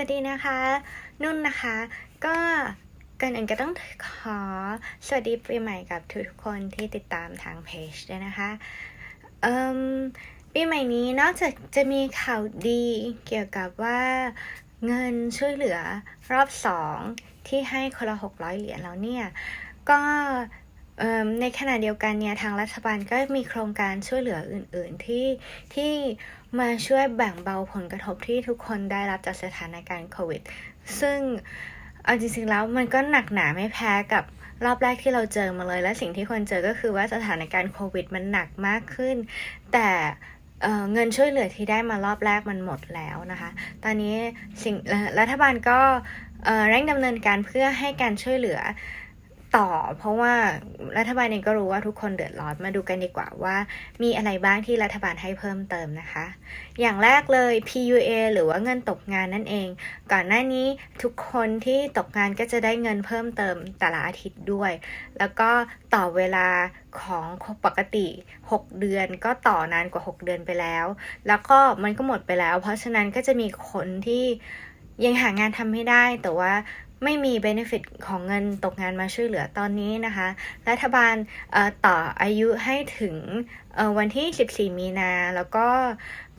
วัสดีนะคะ นุ่นนะคะ ก็ก่อนอื่นก็ต้องขอสวัสดีปีใหม่กับทุกๆคนที่ติดตามทางเพจด้วยนะคะปีใหม่นี้นอกจากจะมีข่าวดีเกี่ยวกับว่าเงินช่วยเหลือรอบสองที่ให้คนละ600เหรียญแล้วเนี่ย ก็ในขณะเดียวกันเนี่ยทางรัฐบาลก็มีโครงการช่วยเหลืออื่น ๆที่ที่ มาช่วยแบ่งเบาผลกระทบที่ทุกคนได้รับจากสถานการณ์โควิด ซึ่งเอาจริงๆแล้วมันก็หนักหนาไม่แพ้กับรอบแรกที่เราเจอมาเลย และสิ่งที่คนเจอก็คือว่าสถานการณ์โควิดมันหนักมากขึ้น แต่เเงินช่วยเหลือที่ได้มารอบแรกมันหมดแล้วนะคะ ตอนนี้สิ่งรัฐบาลก็เอ่อเร่งดำเนินการเพื่อให้การช่วยเหลือ ต่อ เพราะว่ารัฐบาลเองก็รู้ว่าทุกคนเดือดร้อนมาดูกันดีกว่าว่า มีอะไรบ้างที่รัฐบาลให้เพิ่มเติมนะคะ อย่างแรกเลย PUA หรือว่าเงินตกงานนั่นเอง ก่อนหน้านี้ทุกคนที่ตกงานก็จะได้เงินเพิ่มเติมแต่ละอาทิตย์ด้วย แล้วก็ต่อเวลาของปกติ 6 เดือนก็ต่อนานกว่า 6 เดือนไปแล้ว แล้วก็มันก็หมดไปแล้ว เพราะฉะนั้นก็จะมีคนที่ยังหางานทำไม่ได้แต่ว่า ไม่มี benefit ของเงินตกงานมาช่วยเหลือตอนนี้นะคะ รัฐบาลต่ออายุให้ถึงวันที่ 14 มีนา แล้วก็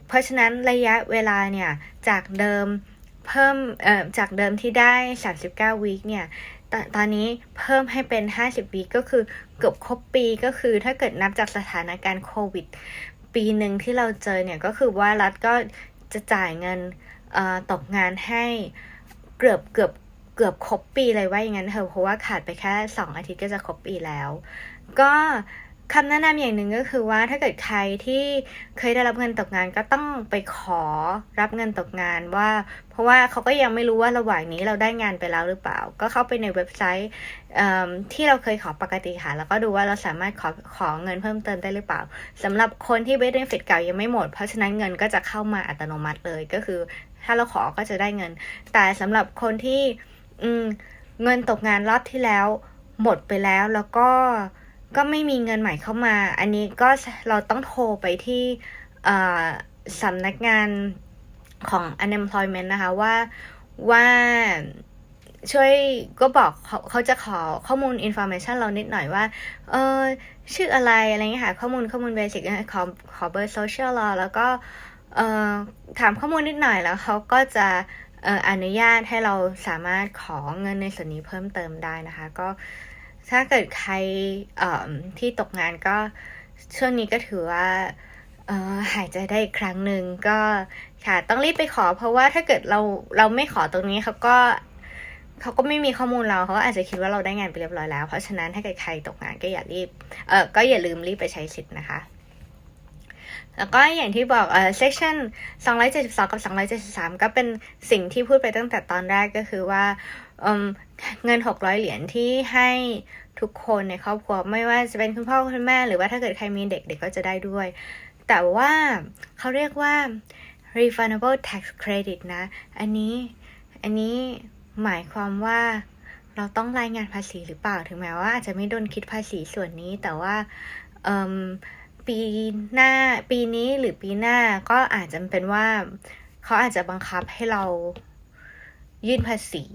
เพราะฉะนั้นระยะเวลาเนี่ยจากเดิมเพิ่มจากเดิมที่ได้ 39 วีคเนี่ยตตอนนี้เพิ่มให้เป็น 50 วีคก็คือเกือบครบปีก็คือถ้าเกิดนับจากสถานการณ์โควิด ปีหนึ่งที่เราเจอเนี่ยก็คือว่ารัฐก็จะจ่ายเงินตกงานให้เกือบเกือบ เกือบครบปีเลยว่าอย่างนั้นเถอะเพราะว่าขาดไปแค่สองอาทิตย์ก็จะครบปีแล้ว ก็คำแนะนำอย่างหนึ่งก็คือว่าถ้าเกิดใครที่เคยได้รับเงินตกงานก็ต้องไปขอรับเงินตกงานว่า เพราะว่าเขาก็ยังไม่รู้ว่าระหว่างนี้เราได้งานไปแล้วหรือเปล่า ก็เข้าไปในเว็บไซต์ที่เราเคยขอปกติค่ะแล้วก็ดูว่าเราสามารถขอขอเงินเพิ่มเติมได้หรือเปล่าสำหรับคนที่เบนฟิตเก่ายังไม่หมด เพราะฉะนั้นเงินก็จะเข้ามาอัตโนมัติเลยก็คือ ถ้าเราขอก็จะได้เงิน แต่สำหรับคนที่ อืม เงินตกงานรอบที่แล้ว หมดไปแล้วแล้วก็ก็ไม่มีเงินใหม่เข้ามา อันนี้ก็เราต้องโทรไปที่สำนักงานของ unemployment นะคะว่าว่าช่วยก็บอกเขาเขาจะขอข้อมูล information เรานิดหน่อยว่า เออชื่ออะไรอะไรเงี้ยค่ะ ข้อมูลข้อมูลเบสิกขอขอเบอร์โซเชียลเราแล้วก็เอ่อถามข้อมูลนิดหน่อยแล้วเขาก็จะ อนุญาตให้เราสามารถขอเงินในส่วนนี้เพิ่มเติมได้นะคะ ก็ถ้าเกิดใครที่ตกงานก็ช่วงนี้ก็ถือว่าหายใจได้อีกครั้งหนึ่งก็ค่ะต้องรีบไปขอ เพราะว่าถ้าเกิดเราเราไม่ขอตรงนี้เขาก็เขาก็ไม่มีข้อมูลเราเขาก็อาจจะคิดว่าเราได้งานไปเรียบร้อยแล้ว เพราะฉะนั้นถ้าเกิดใครตกงานก็อย่ารีบเออก็อย่าลืมรีบไปใช้สิทธิ์นะคะ แล้วก็อย่างที่บอกเอ่อ section 272 กับ 273 ก็เป็นสิ่งที่พูดไปตั้งแต่ตอนแรกก็คือว่าเเงิน 600 เหรียญที่ให้ทุกคนในครอบครัวไม่ว่าจะเป็นคุณพ่อคุณแม่ หรือว่าถ้าเกิดใครมีเด็กเด็กก็จะได้ด้วย แต่ว่าเขาเรียกว่า refundable tax credit นะ อันนี้อันนี้หมายความว่าเราต้องรายงานภาษีหรือเปล่าถึงแม้ว่าอาจจะไม่โดนคิดภาษีส่วนนี้แต่ว่าเอิ่ม ปีหน้าปีนี้หรือปีหน้าก็อาจจะเป็นว่าเขาอาจจะบังคับให้เรายื่นภาษี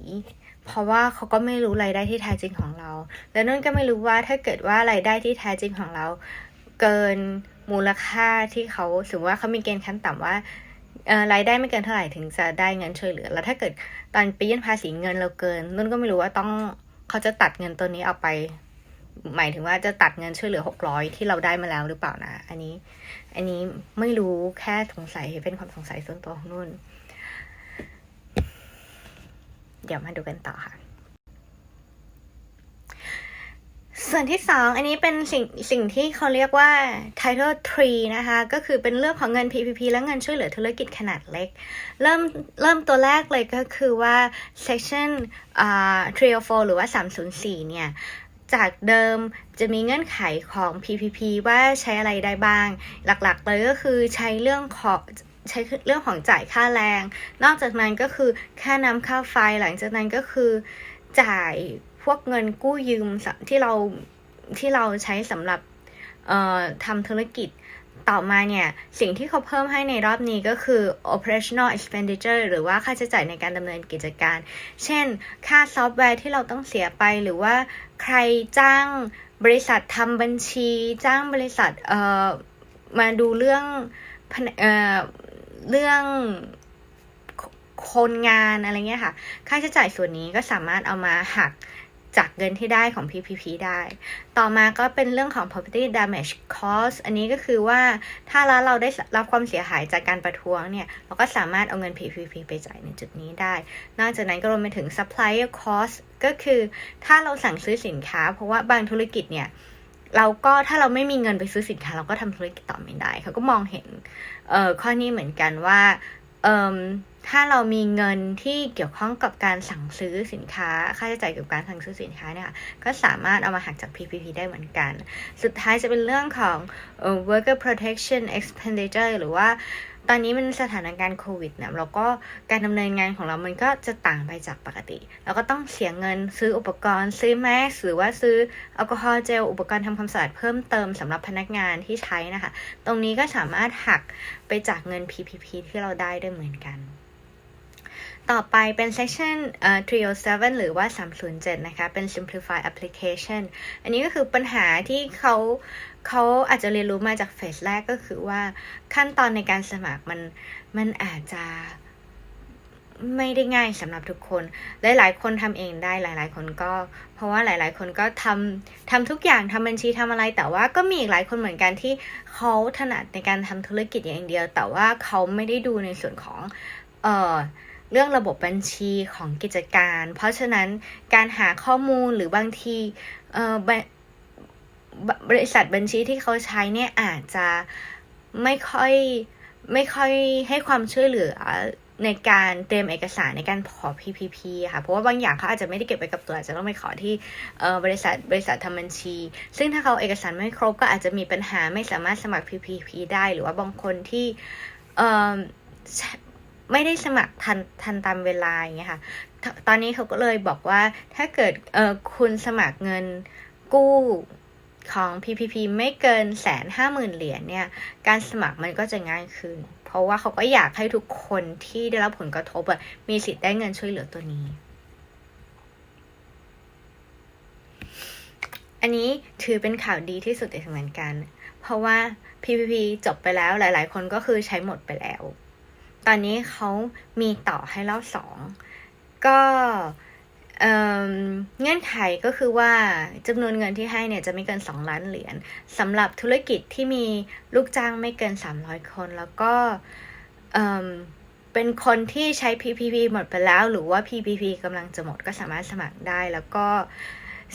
เพราะว่าเขาก็ไม่รู้รายได้ที่แท้จริงของเรา แล้วนุ่นก็ไม่รู้ว่าถ้าเกิดว่ารายได้ที่แท้จริงของเรา เกินมูลค่าที่เขาสมมติว่าเขามีเกณฑ์ขั้นต่ำว่ารายได้ไม่เกินเท่าไหร่ถึงจะได้เงินช่วยเหลือ แล้วถ้าเกิดตอนไปยื่นภาษีเงินเราเกินนุ่นก็ไม่รู้ว่าต้องเขาจะตัดเงินตัวนี้ออกไป หมายถึงว่าจะตัดเงินช่วยเหลือหกร้อยที่เราได้มาแล้วหรือเปล่านะ อันนี้ อันนี้ไม่รู้แค่สงสัยเป็นความสงสัยส่วนตัวของนุ่น เดี๋ยวมาดูกันต่อค่ะส่วนที่สองอันนี้เป็นสิ่งสิ่งที่เขาเรียกว่า Title 3 นะคะ ก็คือเป็นเรื่องของเงิน PPP และเงินช่วยเหลือธุรกิจขนาดเล็ก เริ่มเริ่มตัวแรกเลยก็คือว่า section อ่า304 หรือว่า 304 เนี่ย จากเดิมจะมีเงื่อนไขของ PPP ว่าใช้อะไรได้บ้าง หลักๆเลยก็คือใช้เรื่องของใช้เรื่องของจ่ายค่าแรง นอกจากนั้นก็คือค่าน้ำค่าไฟหลังจากนั้นก็คือ จ่ายพวกเงินกู้ยืมที่เราที่เราใช้สำหรับทำธุรกิจ ต่อมาเนี่ย สิ่งที่เขาเพิ่มให้ในรอบนี้ก็คือ operational expenditure หรือว่าค่าใช้จ่ายในการดำเนินกิจการ เช่น ค่าซอฟต์แวร์ที่เราต้องเสียไปหรือว่าใครจ้างบริษัททำบัญชี จ้างบริษัทเอ่อมาดูเรื่องเอ่อเรื่องคนงานอะไรเงี้ยค่ะ ค่าใช้จ่ายส่วนนี้ก็สามารถเอามาหัก จากเงินที่ได้ของ PPP ได้ ต่อมาก็เป็นเรื่องของ property damage cost อันนี้ก็คือว่าถ้าร้านเราได้รับความเสียหายจากการประท้วงเนี่ย เราก็สามารถเอาเงิน PPP ไปจ่ายในจุดนี้ได้ นอกจากนั้นก็รวมไปถึง supplier cost ก็คือถ้าเราสั่งซื้อสินค้า เพราะว่าบางธุรกิจเนี่ยเราก็ถ้าเราไม่มีเงินไปซื้อสินค้า เราก็ทำธุรกิจต่อไม่ได้ เขาก็มองเห็นเอ่อข้อนี้เหมือนกันว่าเอ่อ ถ้าเรามีเงินที่เกี่ยวข้องกับการสั่งซื้อสินค้า ค่าใช้จ่ายเกี่ยวกับการสั่งซื้อสินค้าเนี่ยก็สามารถเอามาหักจาก PPP ได้เหมือนกัน สุดท้ายจะเป็นเรื่องของ worker protection expenditure หรือว่าตอนนี้มันสถานการณ์โควิดเนี่ยแล้วก็การดำเนินงานของเรามันก็จะต่างไปจากปกติ เราก็ต้องเสียเงินซื้ออุปกรณ์ ซื้อแมสหรือว่าซื้อแอลกอฮอล์เจลอุปกรณ์ทำความสะอาดเพิ่มเติมสำหรับพนักงานที่ใช้นะคะ ตรงนี้ก็สามารถหักไปจากเงิน PPP ที่เราได้ด้วยเหมือนกัน ต่อไปเป็น section เอ่อ307 หรือว่า 307 นะคะ เป็น simplify application อันนี้ก็คือปัญหาที่เขาเขาอาจจะเรียนรู้มาจากเฟสแรกก็คือว่าขั้นตอนในการสมัครมันมันอาจจะไม่ได้ง่ายสำหรับทุกคน หลายๆ คนทำเองได้หลาย ๆ คนก็ เพราะว่าหลาย ๆ คนก็ทำทำทุกอย่างทำบัญชีทำอะไร แต่ว่าก็มีอีกหลายคนเหมือนกันที่เขาถนัดในการทำธุรกิจอย่างเดียว แต่ว่าเขาไม่ได้ดูในส่วนของ เอ่อ เรื่องระบบบัญชีของกิจการ เพราะฉะนั้นการหาข้อมูลหรือบางทีเอ่อบริษัทบัญชีที่เขาใช้เนี่ยอาจจะไม่ค่อยไม่ค่อยให้ความช่วยเหลือในการเตรียมเอกสารในการขอ PPP ค่ะ เพราะว่าบางอย่างเขาอาจจะไม่ได้เก็บไว้กับตัวอาจจะต้องไปขอที่บริษัทบริษัททำบัญชี ซึ่งถ้าเขาเอกสารไม่ครบก็อาจจะมีปัญหาไม่สามารถสมัคร PPP ได้ หรือว่าบางคนที่ ไม่ได้สมัครทันทันตามเวลาอย่างเงี้ยค่ะ ตอนนี้เขาก็เลยบอกว่าถ้าเกิดคุณสมัครเงินกู้ของ PPP ไม่เกินแสนห้าหมื่นเหรียญเนี่ย การสมัครมันก็จะง่ายขึ้น เพราะว่าเขาก็อยากให้ทุกคนที่ได้รับผลกระทบมีสิทธิ์ได้เงินช่วยเหลือตัวนี้ อันนี้ถือเป็นข่าวดีที่สุดเหมือนกัน เพราะว่า PPP จบไปแล้วหลาย ๆ คนก็คือใช้หมดไปแล้ว ตอนนี้เขามีต่อให้รอบสองก็เงื่อนไขก็คือว่าจำนวนเงินที่ให้เนี่ยจะไม่เกิน 2 ล้านเหรียญสำหรับธุรกิจที่มีลูกจ้างไม่เกิน 300 คน แล้วก็เป็นคนที่ใช้ PPP หมดไปแล้ว หรือว่า PPP กำลังจะหมดก็สามารถสมัครได้ แล้วก็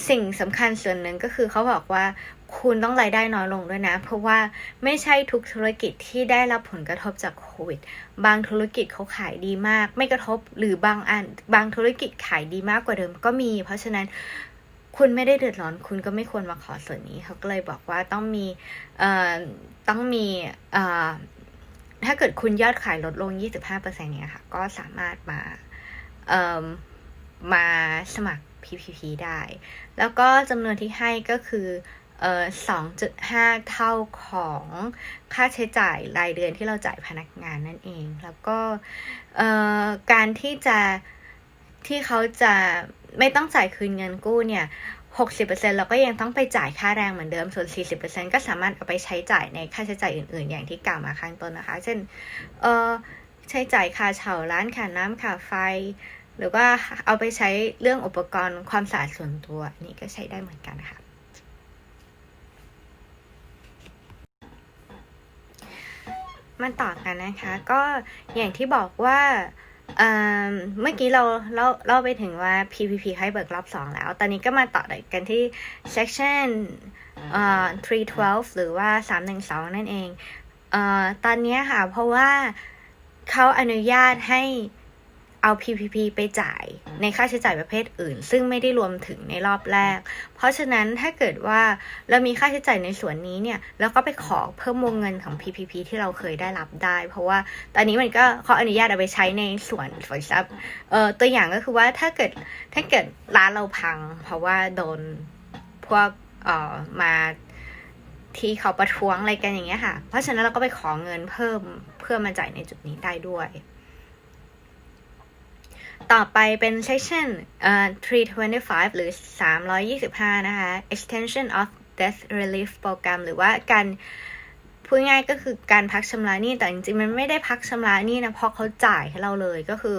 สิ่งสำคัญส่วนหนึ่งก็คือเขาบอกว่า คุณต้องรายได้น้อยลงด้วยนะ เพราะว่าไม่ใช่ทุกธุรกิจที่ได้รับผลกระทบจากโควิด บางธุรกิจเขาขายดีมาก ไม่กระทบหรือบางอันบางธุรกิจขายดีมากกว่าเดิมก็มี เพราะฉะนั้นคุณไม่ได้เดือดร้อน คุณก็ไม่ควรมาขอส่วนนี้ เขาก็เลยบอกว่าต้องมีเอ่อต้องมีเอ่อถ้าเกิดคุณยอดขายลดลง 25%เนี่ยค่ะ ก็สามารถมาเอ่อมาสมัคร PPP ได้ แล้วก็จำนวนที่ให้ก็คือ เอ่อ2.5 เท่าของค่าใช้จ่ายรายเดือนที่เราจ่ายพนักงานนั่นเอง แล้วก็เอ่อการที่จะที่เขาจะไม่ต้องจ่ายคืนเงินกู้เนี่ย60%เราก็ยังต้องไปจ่ายค่าแรงเหมือนเดิม ส่วน 40%ก็สามารถเอาไปใช้จ่ายในค่าใช้จ่ายอื่น ๆ อย่างที่กล่าวมาข้างต้นนะคะ เช่น เออใช้จ่ายค่าเช่าร้านค่าน้ำค่าไฟ หรือว่าเอาไปใช้เรื่องอุปกรณ์ความสะอาดส่วนตัวนี่ก็ใช้ได้เหมือนกันค่ะ มันต่อกันนะคะ ก็อย่างที่บอกว่าเมื่อกี้เราเราเราไปถึงว่า PPP ให้เบิกรอบสองแล้ว ตอนนี้ก็มาต่อกันที่ section 312 หรือว่า 312 นั่นเองอตอนนี้ค่ะ เพราะว่าเขาอนุญาตให้ เอา PPP ไปจ่ายในค่าใช้จ่ายประเภทอื่น ซึ่งไม่ได้รวมถึงในรอบแรก เพราะฉะนั้นถ้าเกิดว่าเรามีค่าใช้จ่ายในส่วนนี้เนี่ยเราก็ไปขอเพิ่มวงเงินของ PPP ที่เราเคยได้รับได้ เพราะว่าตอนนี้มันก็เขาอนุญาตเอาไปใช้ในส่วนฝอยซับเอ่อตัวอย่างก็คือว่าถ้าเกิดถ้าเกิดร้านเราพัง เพราะว่าโดนพวกเอ่อมาที่เขาประท้วงอะไรกันอย่างเงี้ยค่ะ เพราะฉะนั้นเราก็ไปขอเงินเพิ่มเพื่อมาจ่ายในจุดนี้ได้ด้วย ต่อไปเป็น section เอ่อ325 หรือ 325 นะคะ extension of debt relief program หรือว่าการพูดง่ายก็คือการพักชำระหนี้แต่จริงๆ มันไม่ได้พักชำระหนี้นะเพราะเขาจ่ายให้เราเลยก็คือ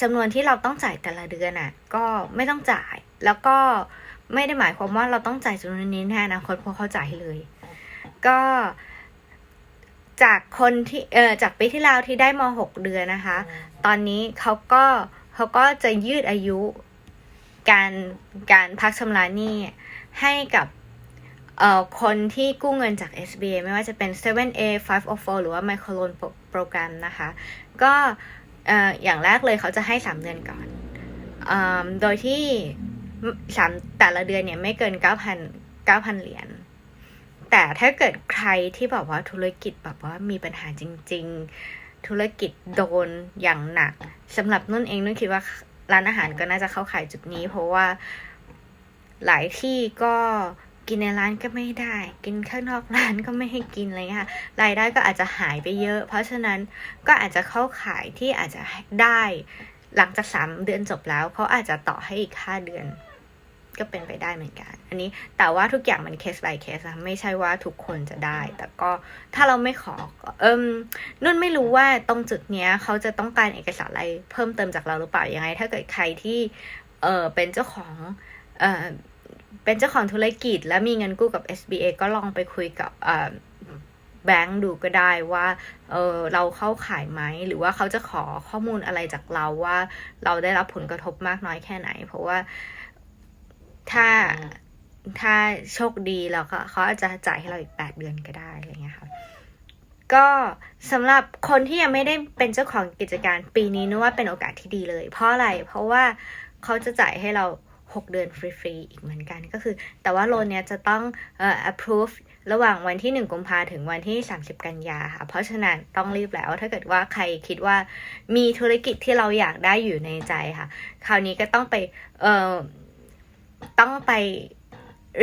จำนวนที่เราต้องจ่ายแต่ละเดือนอะ ก็ไม่ต้องจ่าย แล้วก็ไม่ได้หมายความว่าเราต้องจ่ายจำนวนนี้ในอนาคตเพราะเขาจ่ายให้เลย ก็ จากคนที่เออจากปีที่แล้วที่ได้มหกเดือนนะคะ ตอนนี้เขาก็เขาก็จะยืดอายุการการพักชำระหนี้ให้กับเอ่อคนที่กู้เงินจาก SBA ไม่ว่าจะเป็น 7A 504 หรือว่า Microloan Program นะคะ ก็เอ่ออย่างแรกเลยเขาจะให้ 3 เดือนก่อนอมโดยที่สามแต่ละเดือนเนี่ยไม่เกิน 9,000 9,000 เหรียญ แต่ถ้าเกิดใครที่แบบว่าธุรกิจแบบว่ามีปัญหาจริง ๆ ธุรกิจโดนอย่างหนักสำหรับนุ่นเองนุ่นคิดว่าร้านอาหารก็น่าจะเข้าขายจุดนี้ เพราะว่าหลายที่ก็กินในร้านก็ไม่ได้ กินข้างนอกร้านก็ไม่ให้กินอะไรเงี้ยค่ะรายได้ก็อาจจะหายไปเยอะ เพราะฉะนั้นก็อาจจะเข้าขายที่อาจจะได้หลังจากสามเดือนจบแล้วเขาอาจจะต่อให้อีกห้าเดือน ก็เป็นไปได้เหมือนกัน อันนี้แต่ว่าทุกอย่างมันเคส by เคสนะไม่ใช่ว่าทุกคนจะได้ แต่ก็ถ้าเราไม่ขอเอิมนุ่นไม่รู้ว่าตรงจุดเนี้ยเขาจะต้องการเอกสารอะไรเพิ่มเติมจากเราหรือเปล่ายังไง ถ้าเกิดใครที่เออเป็นเจ้าของเออเป็นเจ้าของธุรกิจ และมีเงินกู้กับ SBA ก็ลองไปคุยกับแบงก์ดูก็ได้ว่า เออเราเข้าขายไหม หรือว่าเขาจะขอข้อมูลอะไรจากเราว่า เราได้รับผลกระทบมากน้อยแค่ไหน เพราะว่า ถ้าถ้าโชคดีแล้วก็เขาอาจจะจ่ายให้เราอีกแปดเดือนก็ได้อะไรเงี้ยค่ะก็สำหรับคนที่ยังไม่ได้เป็นเจ้าของกิจการปีนี้นึกว่าเป็นโอกาสที่ดีเลย เพราะอะไรเพราะว่าเขาจะจ่ายให้เรา 6 เดือนฟรีๆอีกเหมือนกันก็คือ แต่ว่าโลนเนี้ยจะต้องเอ่อ approve ระหว่างวันที่ 1กุมภาถึงวันที่ 30 กันยาค่ะ เพราะฉะนั้นต้องรีบแล้ว ถ้าเกิดว่าใครคิดว่ามีธุรกิจที่เราอยากได้อยู่ในใจค่ะ คราวนี้ก็ต้องไปเอ่อ ต้องไป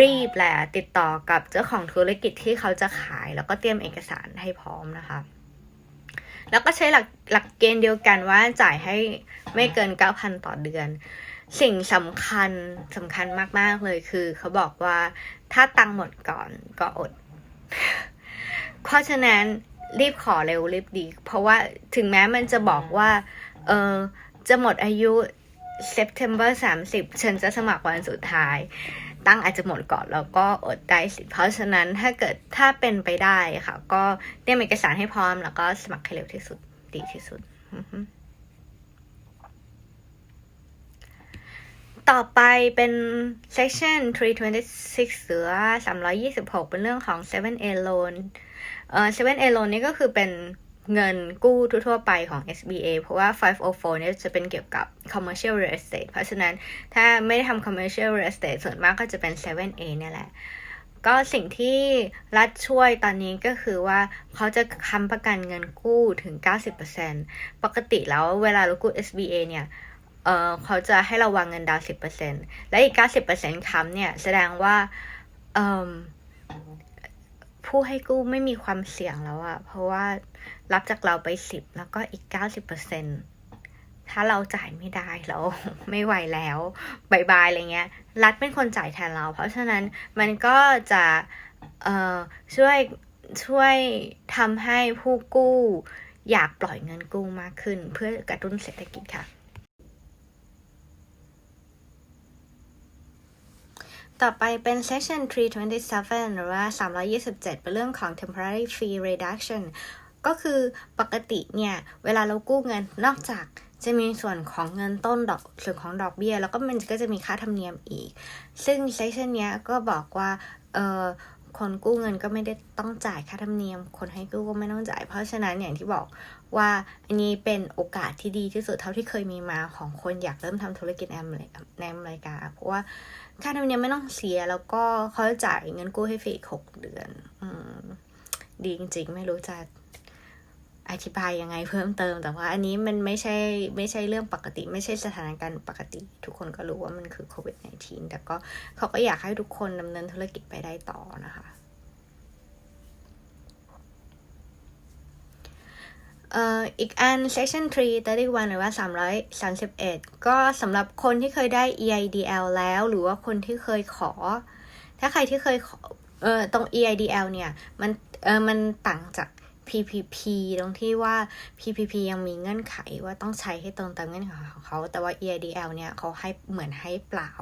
รีบแหละติดต่อกับเจ้าของธุรกิจที่เขาจะขาย แล้วก็เตรียมเอกสารให้พร้อมนะคะ แล้วก็ใช้หลักหลักเกณฑ์เดียวกันว่าจ่ายให้ไม่เกิน9,000ต่อเดือน สิ่งสำคัญสำคัญมาก ๆ เลยคือ เขาบอกว่าถ้าตังค์หมดก่อนก็อด เพราะฉะนั้นรีบขอเร็วรีบดี เพราะว่าถึงแม้มันจะบอกว่า เออจะหมดอายุ September 30 ฉันจะสมัครวันสุดท้าย ตั้งอาจจะหมดก่อนแล้วก็อดได้สิ เพราะฉะนั้นถ้าเกิดถ้าเป็นไปได้ค่ะ ก็เตรียมเอกสารให้พร้อมแล้วก็สมัครให้เร็วที่สุดดีที่สุด ต่อไปเป็น section 326หรือ326 เป็นเรื่องของ 7A loan เอ่อ 7A loan นี่ก็คือเป็น เงินกู้ทั่วๆไปของ SBA เพราะว่า 504 เนี่ยจะเป็นเกี่ยวกับ commercial real estate เพราะฉะนั้นถ้าไม่ได้ทำ commercial real estate ส่วนมากก็จะเป็น 7A เนี่ยแหละ ก็สิ่งที่รัฐช่วยตอนนี้ก็คือว่าเขาจะค้ำประกันเงินกู้ถึง 90%ปกติแล้วเวลาเรากู้ SBA เนี่ยเออเขาจะให้เราวางเงินดาวสิบเปอร์เซ็นและอีกเก้าสิบเปอร์เซ็นค้ำเนี่ยแสดงว่าเออ ผู้ให้กู้ไม่มีความเสี่ยงแล้วอะเพราะว่ารับจากเราไปสิบแล้วก็อีกเก้าสิบเปอร์เซ็นถ้าเราจ่ายไม่ได้เราไม่ไหวแล้วบายบายอะไรเงี้ย รัฐเป็นคนจ่ายแทนเรา เพราะฉะนั้นมันก็จะเอ่อช่วยช่วยทำให้ผู้กู้อยากปล่อยเงินกู้มากขึ้น เพื่อกระตุ้นเศรษฐกิจค่ะ ต่อไปเป็น section 327 หรือว่า 327 เป็นเรื่องของ temporary fee reduction ก็คือปกติเนี่ย เวลาเรากู้เงินนอกจากจะมีส่วนของเงินต้นดอกส่วนของดอกเบี้ย แล้วก็มันก็จะมีค่าธรรมเนียมอีก ซึ่ง section เนี้ยก็บอกว่า เออ คนกู้เงินก็ไม่ได้ต้องจ่ายค่าธรรมเนียม คนให้กู้ก็ไม่ต้องจ่าย เพราะฉะนั้นอย่างที่บอกว่าอันนี้เป็นโอกาสที่ดีที่สุดเท่าที่เคยมีมาของคนอยากเริ่มทำธุรกิจในอเมริกา เพราะว่าค่าธรรมเนียมไม่ต้องเสีย แล้วก็เขาจ่ายเงินกู้ให้ฟรีหกเดือน อืมดีจริงๆ ไม่รู้จะ อธิบายยังไงเพิ่มเติม แต่ว่าอันนี้มันไม่ใช่ไม่ใช่เรื่องปกติ ไม่ใช่สถานการณ์ปกติ ทุกคนก็รู้ว่ามันคือโควิด -19 แต่ก็เขาก็อยากให้ทุกคนดำเนินธุรกิจไปได้ต่อนะคะเอ่ออีกอัน section 3 31หรือว่า 331 ก็สำหรับคนที่เคยได้ EIDL แล้ว หรือว่าคนที่เคยขอ ถ้าใครที่เคยขอเอ่อตรง EIDL เนี่ย มันเออมันต่างจาก PPP ตรงที่ว่า PPP ยังมีเงื่อนไขว่าต้องใช้ให้ตรงตามเงื่อนไขของเขา แต่ว่า EIDL เนี่ยเขาให้เหมือนให้เปล่า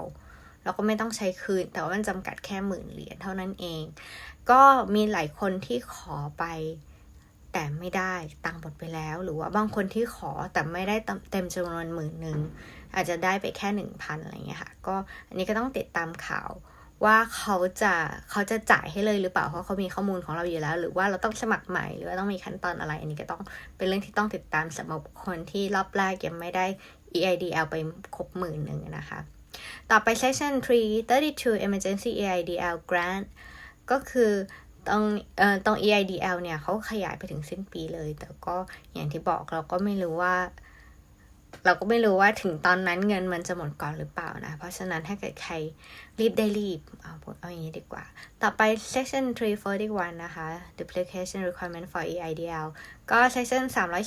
แล้วก็ไม่ต้องใช้คืน แต่ว่ามันจำกัดแค่หมื่นเหรียญเท่านั้นเอง ก็มีหลายคนที่ขอไปแต่ไม่ได้ตังค์หมดไปแล้ว หรือว่าบางคนที่ขอแต่ไม่ได้เต็มจำนวนหมื่นหนึ่งอาจจะได้ไปแค่หนึ่งพันอะไรเงี้ยค่ะ ก็อันนี้ก็ต้องติดตามข่าว ว่าเขาจะเขาจะจ่ายให้เลยหรือเปล่าเพราะเขามีข้อมูลของเราอยู่แล้ว หรือว่าเราต้องสมัครใหม่หรือว่าต้องมีขั้นตอนอะไร อันนี้ก็ต้องเป็นเรื่องที่ต้องติดตามสำหรับคนที่รอบแรกยังไม่ได้ EIDL ไปครบหมื่นหนึ่งนะคะ ต่อไป section 3 32 emergency EIDL grant ก็คือตรงเอ่อตรง EIDL เนี่ยเขาขยายไปถึงสิ้นปีเลย แต่ก็อย่างที่บอกเราก็ไม่รู้ว่า เราก็ไม่รู้ว่าถึงตอนนั้นเงินมันจะหมดก่อนหรือเปล่านะ เพราะฉะนั้นถ้าเกิดใครรีบได้รีบ เอาเอาอย่างนี้ดีกว่า ต่อไป section 341 นะคะ duplication requirement for EIDL ก็ section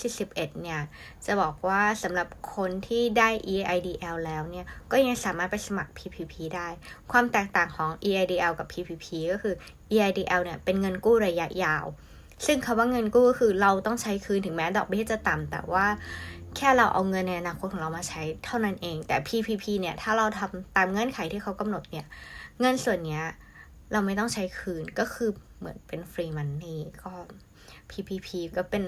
341 เนี่ย จะบอกว่าสำหรับคนที่ได้ EIDL แล้วเนี่ย ก็ยังสามารถไปสมัคร PPP ได้ ความแตกต่างของ EIDL กับ PPP ก็คือ EIDL เนี่ย เป็นเงินกู้ระยะยาว ซึ่งคำว่าเงินกู้ก็คือเราต้องใช้คืนถึงแม้ดอกเบี้ยจะต่ำแต่ว่า แค่เราเอาเงินในอนาคตของเรามาใช้เท่านั้นเอง แต่ PPP เนี่ยถ้าเราทำตามเงื่อนไขที่เขากำหนดเนี่ย เงินส่วนเนี้ยเราไม่ต้องใช้คืนก็คือเหมือนเป็นฟรีมันนี่ก็ PPP ก็เป็น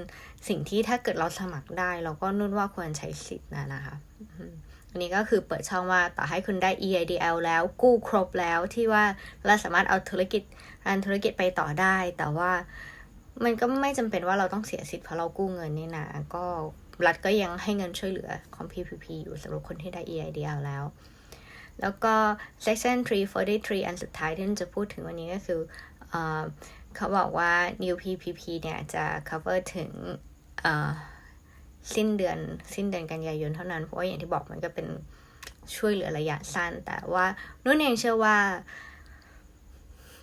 สิ่งที่ถ้าเกิดเราสมัครได้ เราก็นุ่นว่าควรใช้สิทธิ์นะนะคะอันนี้ก็คือเปิดช่องว่าต่อให้คุณได้ EIDL แล้วกู้ครบแล้วที่ว่าเราสามารถเอาธุรกิจรันธุรกิจไปต่อได้ แต่ว่ามันก็ไม่จำเป็นว่าเราต้องเสียสิทธิ์เพราะเรากู้เงินนี่นะก็ รัฐก็ยังให้เงินช่วยเหลือของ PPP อยู่สำหรับคนที่ได้ EIDL แล้ว แล้วก็ section 343 อันสุดท้ายที่จะพูดถึงวันนี้ก็คือเอเขาบอกว่า new PPP เนี่ยจะ cover ถึงสิ้นเดือนสิ้นเดือนกันยายนเท่านั้น เพราะว่าอย่างที่บอกมันก็เป็นช่วยเหลือระยะสั้น แต่ว่านุ่นเองเชื่อว่า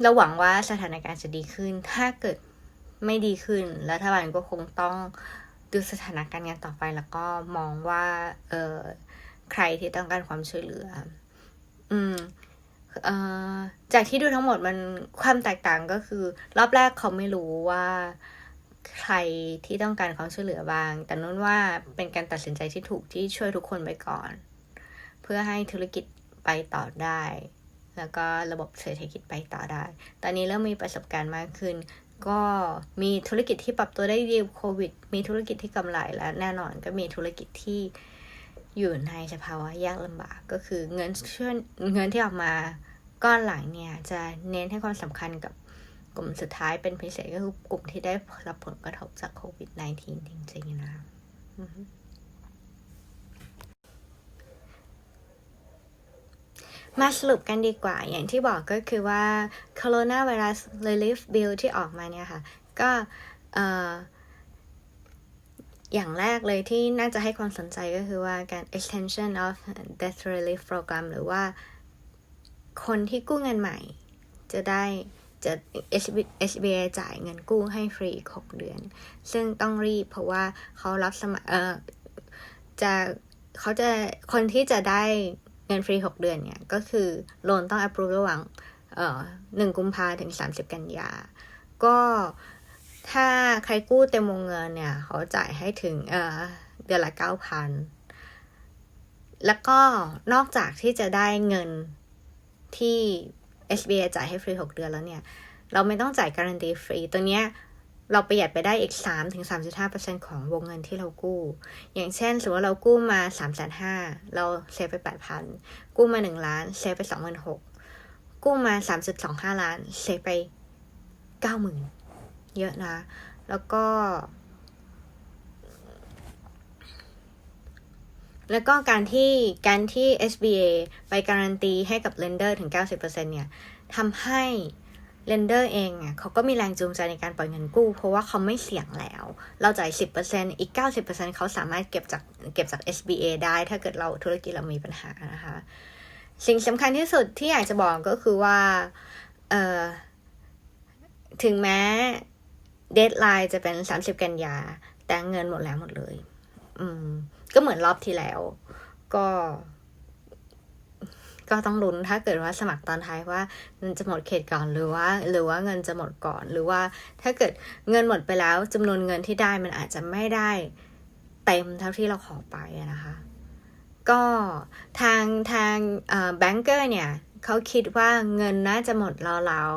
เราหวังว่าสถานการณ์จะดีขึ้น ถ้าเกิดไม่ดีขึ้นรัฐบาลก็คงต้อง ดูสถานการณ์งานต่อไปแล้วก็มองว่า เออใครที่ต้องการความช่วยเหลือ อืมเอ่อจากที่ดูทั้งหมดมันความแตกต่างก็คือ รอบแรกเขาไม่รู้ว่าใครที่ต้องการความช่วยเหลือบ้าง แต่นุ่นว่าเป็นการตัดสินใจที่ถูกที่ช่วยทุกคนไปก่อน เพื่อให้ธุรกิจไปต่อได้ แล้วก็ระบบเศรษฐกิจไปต่อได้ ตอนนี้เริ่มมีประสบการณ์มากขึ้น ก็มีธุรกิจที่ปรับตัวได้ดีโควิด มีธุรกิจที่กำไรและแน่นอนก็มีธุรกิจที่อยู่ในสภาวะยากลำบากก็คือเงินช่วยเงินที่ออกมาก้อนหลังเนี่ย จะเน้นให้ความสำคัญกับกลุ่มสุดท้ายเป็นพิเศษก็คือกลุ่มที่ได้รับผลกระทบจากโควิด -19 จริงๆนะ มาสรุปกันดีกว่า อย่างที่บอกก็คือว่า coronavirus relief bill ที่ออกมาเนี่ยค่ะ ก็อย่างแรกเลยที่น่าจะให้ความสนใจก็คือว่าการ extension of debt relief program หรือว่าคนที่กู้เงินใหม่ จะได้จะ SBA จ่ายเงินกู้ให้ฟรีอีก6เดือน ซึ่งต้องรีบเพราะว่าเขารับสมัครเออจะเขาจะคนที่จะได้ เงินฟรี 6 เดือนเนี่ยก็คือโลนต้อง approve ระหว่างเอ่อหนึ่งกุมภาถึง 30 กันยา ก็ถ้าใครกู้เต็มวงเงินเนี่ย เขาจ่ายให้ถึงเอ่อเดือนละ 9,000 แล้วก็นอกจากที่จะได้เงินที่ SBA จ่ายให้ฟรี 6 เดือนแล้วเนี่ย เราไม่ต้องจ่ายการันตีฟรี ตัวเนี้ย เราประหยัดไปได้อีก3ถึง3.5%ของวงเงินที่เรากู้ อย่างเช่น สมมติว่าเรากู้มา 3 5 0 0 0เราเซฟไป 8,000 กู้มา 1 ล้าน เซฟไป 26,000 กู้มา 3.25 ล้าน เซฟไป 90,000 เยอะนะ แล้วก็ แล้วก็การที่การที่ SBA ไปการันตีให้กับ lender ถึง 90%เนี่ยทำให้ เลนเดอร์เองอะเขาก็มีแรงจูงใจในการปล่อยเงินกู้ เพราะว่าเขาไม่เสี่ยงแล้ว เราจ่าย 10%อีก 90%เขาสามารถเก็บจากเก็บจาก SBA ได้ ถ้าเกิดเราธุรกิจเรามีปัญหานะคะ สิ่งสำคัญที่สุดที่อยากจะบอกก็คือว่าเออถึงแม้เดทไลน์จะเป็น 30 กันยา แต่เงินหมดแล้วหมดเลย อืม ก็เหมือนรอบที่แล้ว ก็ ก็ต้องลุ้นถ้าเกิดว่าสมัครตอนท้ายว่าเงินจะหมดเขตก่อนหรือว่า หรือว่าเงินจะหมดก่อน หรือว่าถ้าเกิดเงินหมดไปแล้วจำนวนเงินที่ได้มันอาจจะไม่ได้เต็มเท่าที่เราขอไปนะคะ ก็ทางทางแบงเกอร์เนี่ยเขาคิดว่าเงินน่าจะหมดราว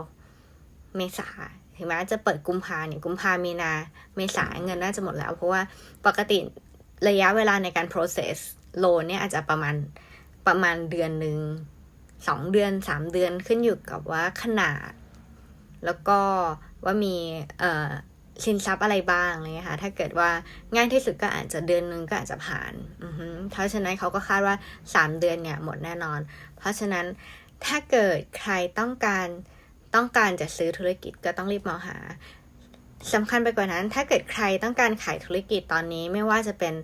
ๆเมษาถึงแม้จะเปิดกุมภาเนี่ยกุมภามีนาเมษาเงินน่าจะหมดแล้ว เพราะว่าปกติระยะเวลาในการ process loan เนี่ยอาจจะประมาณ ประมาณเดือนหนึ่งสองเดือนสามเดือนขึ้นอยู่กับว่าขนาด แล้วก็ว่ามีเอ่อสินทรัพย์อะไรบ้างเงี้ยค่ะถ้าเกิดว่าง่ายที่สุดก็อาจจะเดือนหนึงก็อาจจะผ่านอืเพราะฉะนั้นเขาก็คาดว่าสามเดือนเนี่ยหมดแน่นอน เพราะฉะนั้นถ้าเกิดใครต้องการต้องการจะซื้อธุรกิจก็ต้องรีบมองหา สำคัญไปกว่านั้น ถ้าเกิดใครต้องการขายธุรกิจตอนนี้ไม่ว่าจะเป็น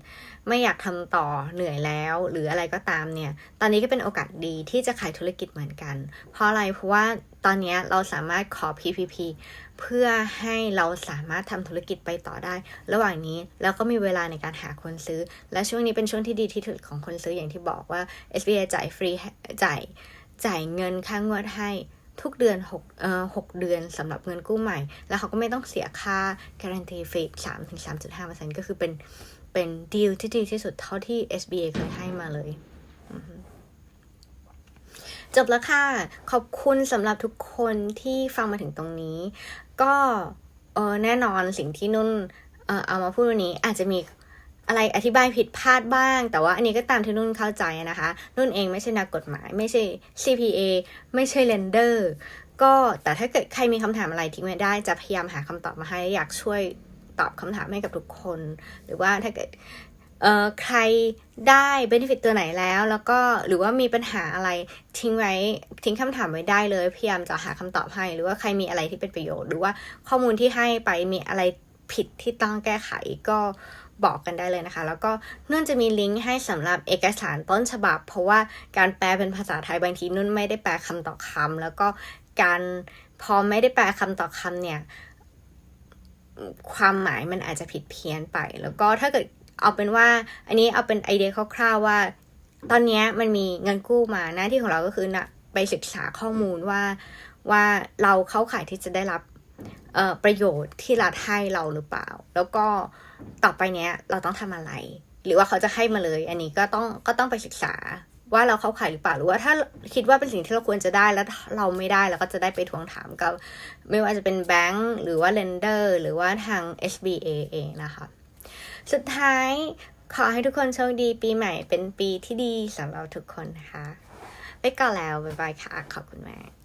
ไม่อยากทำต่อเหนื่อยแล้ว หรืออะไรก็ตามเนี่ย ตอนนี้ก็เป็นโอกาสดีที่จะขายธุรกิจเหมือนกัน เพราะอะไรเพราะว่าตอนนี้เราสามารถขอ PPP เพื่อให้เราสามารถทำธุรกิจไปต่อได้ ระหว่างนี้แล้วก็มีเวลาในการหาคนซื้อ และช่วงนี้เป็นช่วงที่ดีที่สุดของคนซื้ออย่างที่บอกว่า SBA จ่ายฟรีจ่ายจ่ายเงินค่างวดให้ ทุกเดือน6เอ่อ6เดือนสำหรับเงินกู้ใหม่ แล้วเขาก็ไม่ต้องเสียค่า guarantee fee 3ถึง3.5%ก็คือเป็นเป็นดีลที่ดีที่สุดเท่าที่ SBA เคยให้มาเลยจบแล้วค่ะ ขอบคุณสำหรับทุกคนที่ฟังมาถึงตรงนี้ ก็เออแน่นอนสิ่งที่นุ่นเออเอามาพูดวันนี้อาจจะมี อะไรอธิบายผิดพลาดบ้าง แต่ว่าอันนี้ก็ตามที่นุ่นเข้าใจนะคะ นุ่นเองไม่ใช่นักกฎหมาย ไม่ใช่ CPA ไม่ใช่เลนเดอร์ก็แต่ถ้าเกิดใครมีคำถามอะไรทิ้งไว้ได้ จะพยายามหาคำตอบมาให้อยากช่วยตอบคำถามให้กับทุกคน หรือว่าถ้าเกิดเอ่อใครได้เบนฟิตตัวไหนแล้ว แล้วก็หรือว่ามีปัญหาอะไรทิ้งไว้ทิ้งคำถามไว้ได้เลย พยายามจะหาคำตอบให้ หรือว่าใครมีอะไรที่เป็นประโยชน์ หรือว่าข้อมูลที่ให้ไปมีอะไรผิดที่ต้องแก้ไขก็ บอกกันได้เลยนะคะ แล้วก็นุ่นจะมีลิงก์ให้สำหรับเอกสารต้นฉบับ เพราะว่าการแปลเป็นภาษาไทยบางทีนุ่นไม่ได้แปลคำต่อคำแล้วก็การพอไม่ได้แปลคำต่อคำเนี่ยความหมายมันอาจจะผิดเพี้ยนไป แล้วก็ถ้าเกิดเอาเป็นว่า อันนี้เอาเป็นไอเดียคร่าวๆว่า ตอนนี้มันมีเงินกู้มาหน้าที่ของเราก็คือนะไปศึกษาข้อมูลว่าว่าเราเข้าข่ายที่จะได้รับประโยชน์ที่รัฐให้เราหรือเปล่า แล้วก็ ต่อไปเนี้ยเราต้องทำอะไร หรือว่าเขาจะให้มาเลย อันนี้ก็ต้องก็ต้องไปศึกษาว่าเราเข้าข่ายหรือเปล่าหรือว่าถ้าคิดว่าเป็นสิ่งที่เราควรจะได้แล้วเราไม่ได้เราก็จะได้ไปทวงถามกับ ไม่ว่าจะเป็นแบงก์หรือว่าเลนเดอร์หรือว่าทาง SBA เองนะคะ สุดท้ายขอให้ทุกคนโชคดีปีใหม่เป็นปีที่ดีสำหรับทุกคนนะคะ ไปก่อนแล้ว บ๊ายบายค่ะ ขอบคุณมาก